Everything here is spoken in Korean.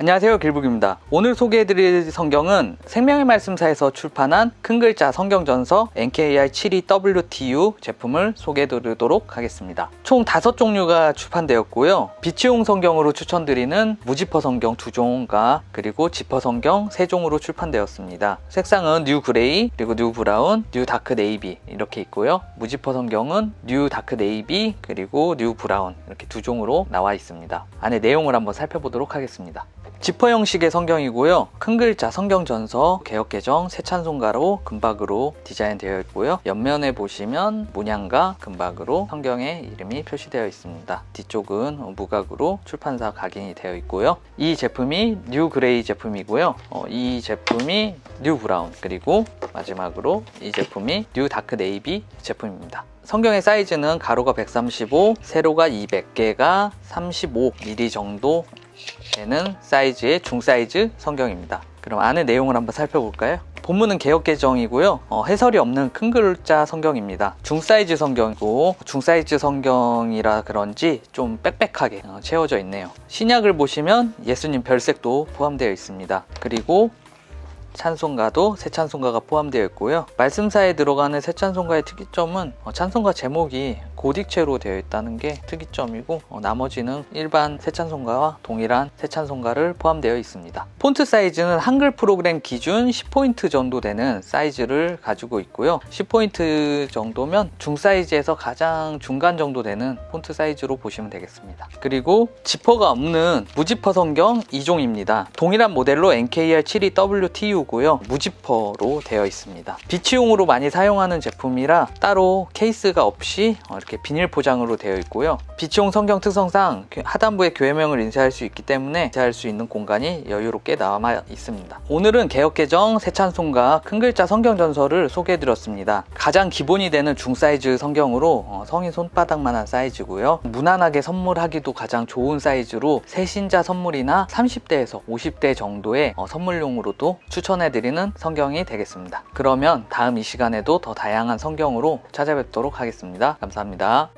안녕하세요 길북입니다. 오늘 소개해드릴 성경은 생명의 말씀사에서 출판한 큰 글자 성경전서 NKR 72WTU 제품을 소개해드리도록 하겠습니다. 총 5종류가 출판되었고요. 비치용 성경으로 추천드리는 무지퍼 성경 2종과 그리고 지퍼 성경 3종으로 출판되었습니다. 색상은 뉴 그레이 그리고 뉴 브라운 뉴 다크 네이비 이렇게 있고요. 무지퍼 성경은 뉴 다크 네이비 그리고 뉴 브라운 이렇게 두 종으로 나와 있습니다. 안에 내용을 한번 살펴보도록 하겠습니다 지퍼 형식의 성경이고요. 큰 글자 성경전서 개혁개정 새찬송가로 금박으로 디자인되어 있고요. 옆면에 보시면 문양과 금박으로 성경의 이름이 표시되어 있습니다. 뒤쪽은 무각으로 출판사 각인이 되어 있고요. 이 제품이 뉴 그레이 제품이고요. 어, 이 제품이 뉴 브라운 그리고 마지막으로 이 제품이 뉴 다크 네이비 제품입니다. 성경의 사이즈는 가로가 135, 세로가 200, 개가 35mm 정도 되는 사이즈의 중사이즈 성경입니다. 그럼 안의 내용을 한번 살펴볼까요? 본문은 개혁개정이고요. 어, 해설이 없는 큰 글자 성경입니다. 중사이즈 성경이고 중사이즈 성경이라 그런지 좀 빽빽하게 어, 채워져 있네요. 신약을 보시면 예수님 별색도 포함되어 있습니다. 그리고 찬송가도 새 찬송가가 포함되어 있고요. 말씀사에 들어가는 새 찬송가의 특이점은 어, 찬송가 제목이 고딕체로 되어 있다는 게 특이점이고 어, 나머지는 일반 새 찬송가와 동일한 새 찬송가를 포함되어 있습니다. 폰트 사이즈는 한글 프로그램 기준 10포인트 정도 되는 사이즈를 가지고 있고요. 10포인트 정도면 중사이즈에서 가장 중간 정도 되는 폰트 사이즈로 보시면 되겠습니다. 그리고 지퍼가 없는 무지퍼 성경 2종입니다. 동일한 모델로 NKR 72WTU고요. 무지퍼로 되어 있습니다. 비치용으로 많이 사용하는 제품이라 따로 케이스가 없이 어, 이렇게 비닐 포장으로 되어 있고요. 비치용 성경 특성상 하단부에 교회명을 인쇄할 수 있기 때문에 인쇄할 수 있는 공간이 여유롭게 남아 있습니다. 오늘은 개혁개정 새찬송가 큰 글자 성경전서를 소개해드렸습니다. 가장 기본이 되는 중사이즈 성경으로 어, 성인 손바닥만한 사이즈고요. 무난하게 선물하기도 가장 좋은 사이즈로 새신자 선물이나 30대에서 50대 정도의 어, 선물용으로도 추천해드리는 성경이 되겠습니다. 그러면 다음 이 시간에도 더 다양한 성경으로 찾아뵙도록 하겠습니다. 감사합 니다.